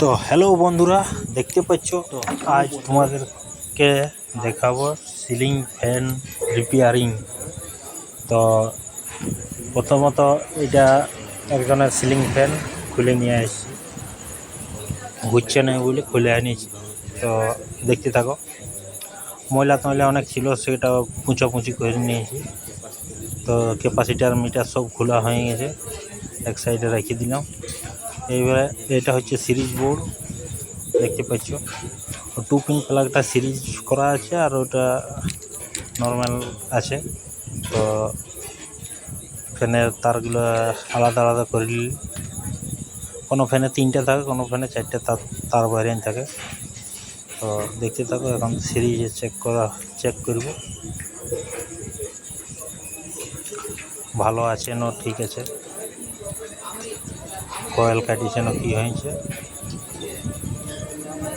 তো হ্যালো বন্ধুরা, দেখতে পাচ্ছ? তো আজ তোমাদেরকে দেখাবো সিলিং ফ্যান রিপেয়ারিং তো প্রথমত এটা একজনের সিলিং ফ্যান খুলে নিয়ে এসেছি ঘুরছে না বলে খুলে আনিয়েছি। তো দেখতে থাকো। ময়লা টয়লা অনেক ছিল সেটা পুঁচাপুঁচি করে নিয়েছি। তো ক্যাপাসিটার মিটার সব খোলা হয়ে গেছে। এক সাইডে রেখে দিলাম। এইবারে এটা হচ্ছে সিরিজ বোর্ড, দেখতে পাচ্ছ। টু পিন প্লাগটা সিরিজ করা আছে আর ওটা নর্মাল আছে। তো ফ্যানের তারগুলো আলাদা আলাদা করে কোনো ফ্যানে তিনটে থাকে, কোনো ফ্যানে চারটে তার তার বাইরে থাকে। তো দেখতে থাকো, এখন সিরিজে চেক করা চেক করব। ভালো আছে না ঠিক আছে? কয়েল কাটিছে না কী হয়েছে?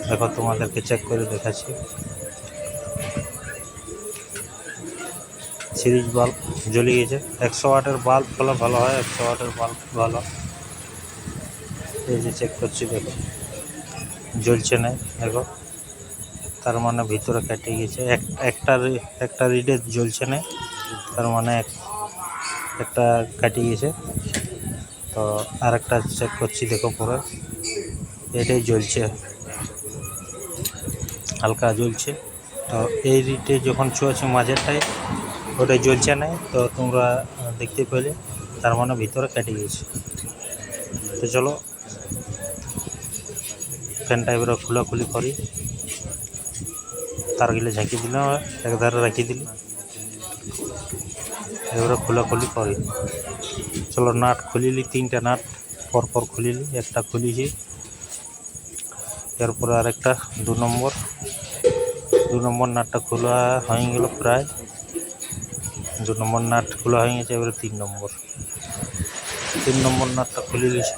দেখো, তোমাদেরকে চেক করে দেখাচ্ছি। সিরিজ বাল্ব জ্বলে গেছে। একশো ওয়াটের বাল্ব হলে ভালো হয়, একশো ওয়াটের বাল্ব ভালো। এই যে চেক করছি, দেখো। জ্বলছে না, দেখো। তার মানে ভিতরে কেটে গেছে। এক, একটা একটা রিডে জ্বলছে না, তার মানে একটা কেটে গেছে। তো আর একটা চেক করছি, দেখো পরে। এটাই জ্বলছে। হালকা জ্বলছে। তো এই রিটে যখন চুয়াছে মাঝেরটায় ওটা জ্বলছে না? তো তোমরা দেখতে পেলে, তার মানে ভিতরে কেটে গেছে তো চলো ফ্যানটা এবারে খোলাখুলি করি। তার তারগুলো ঝাঁকি দিলাম এক ধারে রাখি দিলি এবারে খোলাখুলি করি। চলো নাট খুলিলি, তিনটা নাট পরপর খুলিলি, একটা খুলিছি। এরপরে আরেকটা, দু নম্বর। দু নম্বর নাটটা খোলা হয়ে গেল প্রায়। দু নম্বর নাট খোলা হয়ে গেছে, এবারে তিন নম্বর। তিন নম্বর নাটটা খুলে গেছে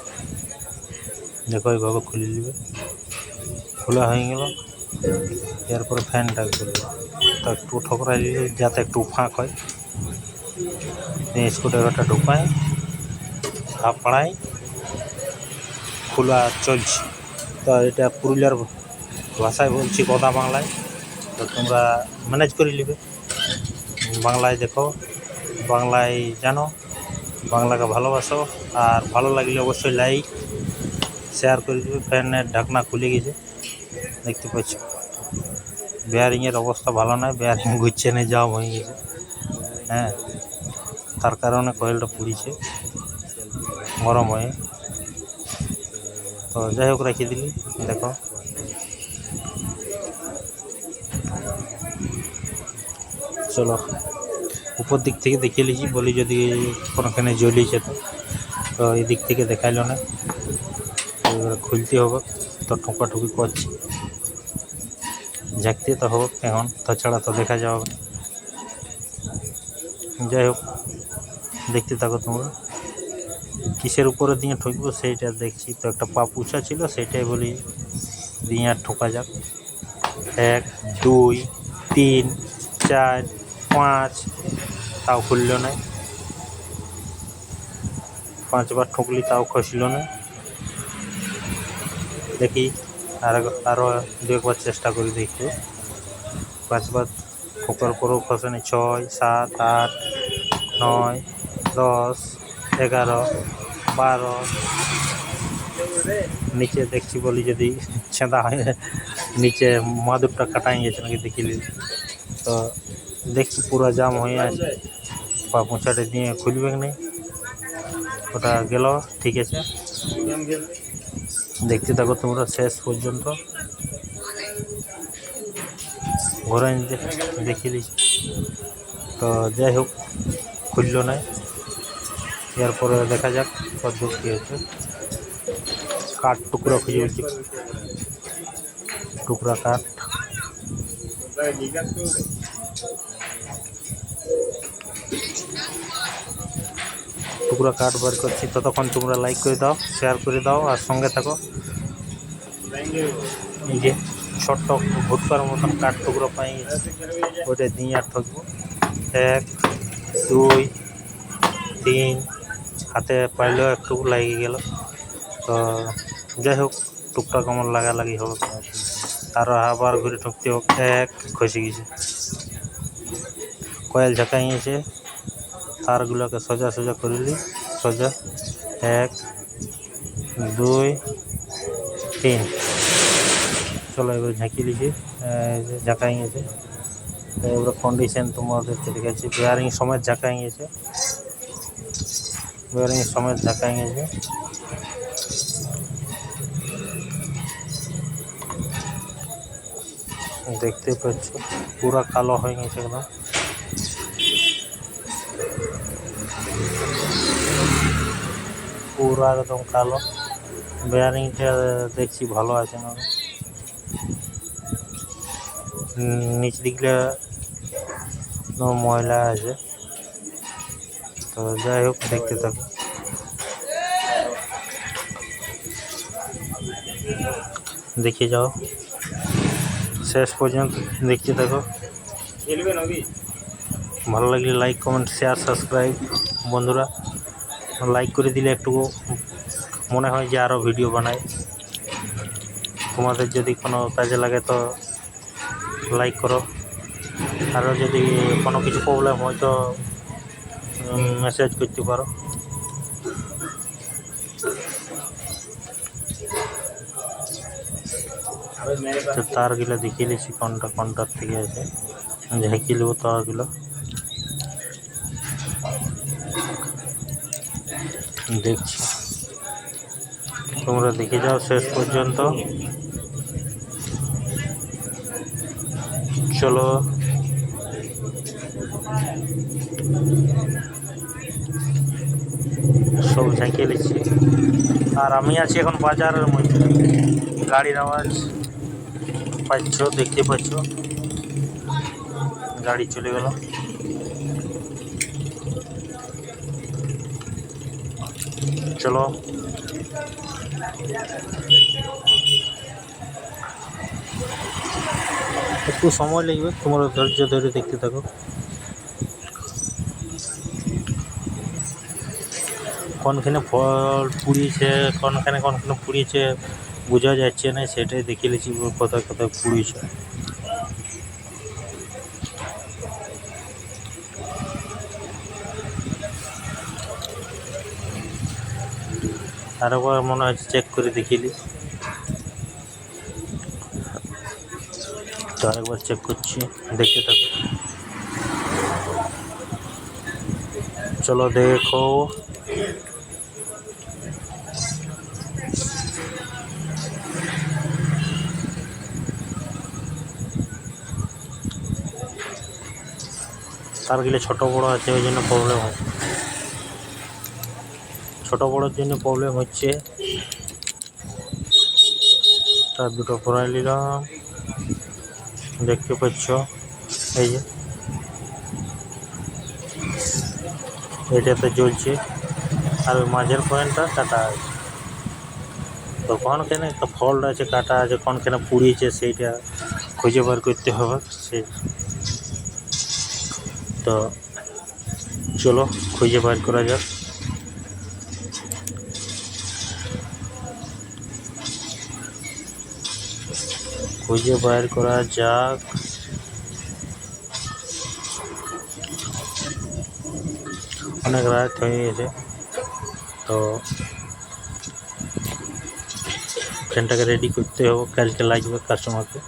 দেখো এইভাবে খুলে নিবে। খোলা হয়ে গেল। এরপরে ফ্যানটা খুলবে। তো একটু ঠকরাই দিলে যাতে একটু ফাঁক হয়। স্ক্রুড্রাইভারটা ঢুকায়। আপনায় খোলা চলছে। তো এটা পুরুলিয়ার ভাষায় বলছি কথা বাংলায়। তো তোমরা ম্যানেজ করে নেবে। বাংলায় দেখো, বাংলায় জানো, বাংলাকে ভালোবাসো। আর ভালো লাগলে অবশ্যই লাইক শেয়ার করে দেবে। ফ্যানের ঢাকনা খুলে গেছে, দেখতে পাচ্ছ। বেয়ারিংয়ের অবস্থা ভালো নয় বেয়ারিং ঘুরছে না জাম হয়ে গেছে। হ্যাঁ তার কারণে কয়েলটা পুড়িছে। গরম হয়ে। তো যাই হোক, রেখে দিলি, দেখো। চলো, উপর দিক থেকে দেখিয়ে লিছি বলি যদি কোনোখানে জ্বলিয়েছে তো তো এই দিক থেকে দেখাইলো না। এবারে খুলতে হবে, তো ঠোকাঠুকি করছি। ঝাঁকতে তো হোক এখন, তাছাড়া তো দেখা যাবে যাই হোক, দেখতে থাকো তোমরা। কিসের উপরে দিয়ে ঠুকবো সেইটা দেখছি। তো একটা পা পুছা ছিল সেইটাই বলি দিয়ে আর ঠোকা যাক। এক, দুই, তিন, চার, পাঁচ, তাও খুলল না। পাঁচবার ঠুকলি তাও খসল না। দেখি আর আরও দু একবার চেষ্টা করি দেখতে। পাঁচবার ঠোকার পরেও খসে না, ছয়, সাত, আট, নয়, দশ, এগারো বারো। নিচে দেখছি বলি যদি ছেঁদা হয়ে, নিচে মাদুরটা কাটাই গেছে নাকি দেখিলি তো দেখছি পুরো জাম হয়ে আছে। বা মোচাটা দিয়ে খুলবে নেই? ওটা গেল, ঠিক আছে। দেখতে থাকো তোমরা, শেষ পর্যন্ত। ঘরে দিচ্ছি। তো যাই হোক, খুললো না। এরপরে দেখা যাক কত দূর কী হচ্ছে। কাঠ, টুকরো খুঁজে পেয়েছি টুকরা কাঠ। টুকরা কাঠ বার করছি। ততক্ষণ তোমরা লাইক করে দাও শেয়ার করে দাও, আর সঙ্গে থাকো। এই যে ছোট্ট ভুটকার মতন কাঠ, টুকরো পাই। ওটা দিয়ে আর ঠকবো এক, দুই, তিন হাতে পাইলেও একটু লাগিয়ে গেল। তো যাই হোক, টুকটাক আমার লাগালাগি হবে। আর আবার ঘুরে ঠুকতে হোক, এক খসে গেছে। কয়েল ঝাঁকাইছে তারগুলোকে সোজা সোজা করিলি সোজা, এক, দুই, তিন। চলো এবার ঝাঁকিয়ে দিছি ঝাঁকাই গেছে এবার কন্ডিশন তোমাদেরকে দেখাচ্ছি বেয়ারিং সমেত ঝাঁকাই বেয়ারিং সমেত ঝাঁকাই গেছে দেখতে পাচ্ছ, পুরা কালো হয়ে গেছে একদম। পুরা একদম কালো। বেয়ারিংটা দেখছি ভালো আছে না। নিচ কোনো ময়লা আছে। তো যাই হোক, দেখতে থাকো। দেখে যাও। শেষ পর্যন্ত দেখতে থাকো। ভালো লাগলে লাইক কমেন্ট শেয়ার সাবস্ক্রাইব বন্ধুরা লাইক করে দিলে একটু মনে হয় যে আরও ভিডিও বানাই তোমাদের যদি কোনো কাজে লাগে তো লাইক করো। আরও যদি কোনো কিছু প্রবলেম হয় তো মেসেজ করতে পারো। তো তারগুলো দেখিয়ে নিচ্ছি কোনটা, কোনটার থেকে আছে। ঝাঁকিয়ে নেব তারগুলো। দেখছি। তোমরা দেখে যাও শেষ পর্যন্ত। চলো। সব ঝাঁকিয়ে নিচ্ছি আর আমি আছি এখন বাজারের মধ্যে। গাড়ির আওয়াজ পাচ্ছ, দেখতে পাচ্ছ। গাড়ি চলে গেল। চলো। একটু সময় লাগবে, তোমরা ধৈর্য ধরে দেখতে থাকো। কোনখানে ফল পুড়িয়েছে, কোনখানে কোনখানে পুড়িয়েছে বোঝা যাচ্ছে না, সেটাই দেখে নিয়েছি কোথায় কোথায় পুড়িয়েছে। আরেকবার মনে হচ্ছে চেক করে দেখিলি তো আরেকবার চেক করছি, দেখতে থাকো। চলো দেখো। তারগুলো ছোট বড় আছে, ওই জন্য প্রবলেম হয়। ছোট বড়োর জন্য প্রবলেম হচ্ছে, তার দুটো পড়াই নিলাম, দেখতে পাচ্ছ, এই যে। এটাতে জ্বলছে, আর ওই মাঝের পয়েন্টটা কাটা আছে। তো কোনখানে একটা ফল্ট আছে, কাটা আছে, কোন কোনখানে পুড়িয়েছে, সেইটা খুঁজে বার করতে হবে সে তো চলো, খুঁজে বার করা যাক। খুঁজে বার করা যাক। অনেক রাত হয়ে গেছে, তো ফ্যানটাকে রেডি করতে হবে, কালকে লাগবে কাস্টমারকে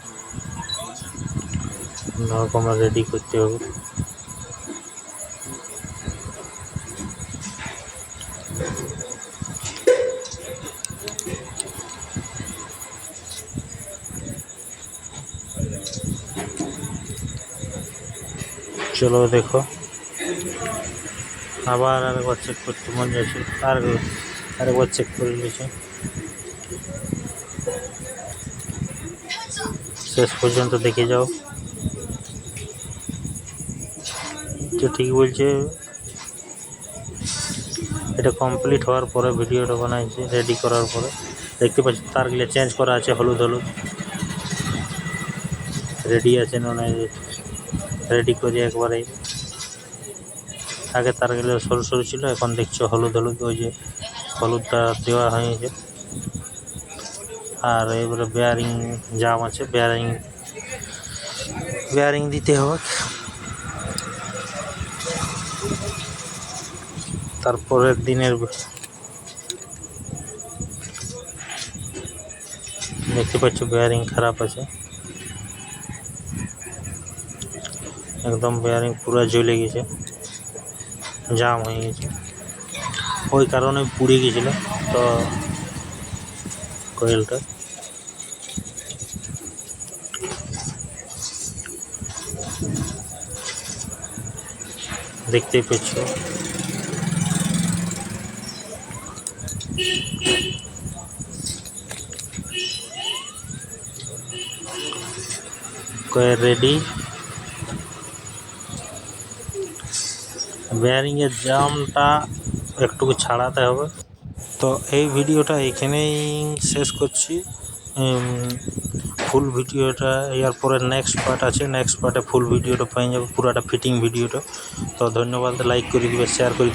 আমরা রেডি করতে হবে। চলো দেখো। আবার আরেকবার চেক করতে মন যাচ্ছে আর আরেকবার চেক করে নিয়েছি। শেষ পর্যন্ত দেখে যাও। তো ঠিক বলছে, এটা কমপ্লিট হওয়ার পরে ভিডিওটা বানাইছে রেডি করার পরে। দেখতে পাচ্ছি তারগুলো চেঞ্জ করা আছে হলুদ হলুদ রেডি আছে না রেডি করে একবারে। আগে তারগুলো সরু সরু ছিল, এখন দেখছ হলুদ হলুদ ওই যে হলুদটা দেওয়া হয়েছে। আর এবারে বেয়ারিং জাম আছে বেয়ারিং বেয়ারিং দিতে হবে। তারপরের দিনের দেখতে পাচ্ছ বেয়ারিং খারাপ আছে। একদম বেয়ারিং পুরো জ্বলে গেছে জাম হয়ে গেছে। ওই কারণে পুড়ে গেছিল তো কয়েলটা দেখতেই পেয়েছ। রেডি বেয়ারিং এর জামটা একটু ছাড়াতে হবে। তো এই ভিডিওটা এখানেই শেষ করছি। ফুল ভিডিওটা এরপরে নেক্সট পার্ট আছে। নেক্সট পার্টে ফুল ভিডিওটা পেয়ে যাবে, পুরাটা ফিটিং ভিডিওটা। তো ধন্যবাদ লাইক করে দিবে শেয়ার করে দিবে।